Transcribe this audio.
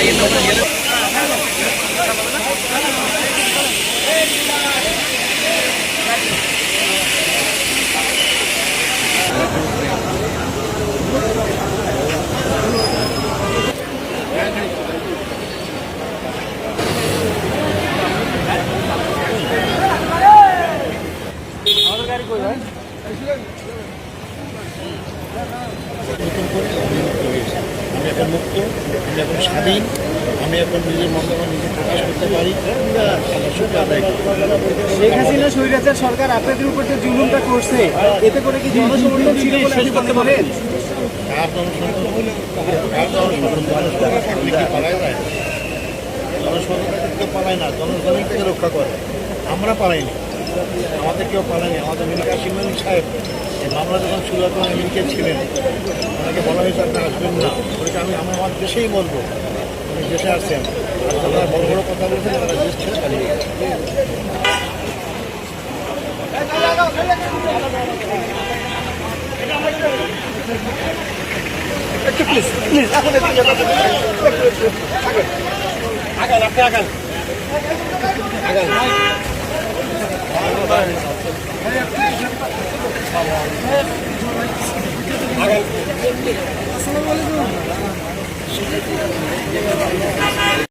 নতুন করে আমি এখন মুক্ত আমি এখন স্বাধীন আমি এখন নিজের মন্তব্য নিজে প্রকাশ করতে পারি। করতে। শেখ হাসিনা স্বৈরাচার সরকার আপনাদের উপর যে জুলুমটা করছে এতে করে কি জনসমর্থন ছিল আপনি বলতে পারেন কার জনসমর্থন? কার জনসমর্থন? জনসমর্থন কি পালায় যায়। জনসমর্থন থেকে পালায় না জনগণের থেকে রক্ষা করে। আমরা পালাইনি। আমাদের কেউ পালায়নি। আমাদের মিনিকা সিমেন সাহেব, এই মামলা যখন শুরু হয়, তখন মিনিকে ছিলেন। ওনাকে বলা হয়েছে, আপনারা আসবেন না। ওটাকে আমি আমি আমার দেশেই বলব। উনি দেশে আসছেন। আর তারা বড় বড় কথা বলছেন, তারা দেশ ছেড়ে পালিয়ে গেছে। একটু প্লিজ প্লিজ এখন আপনি ইয়ে আগান। আগান। আসসালামু আলাইকুম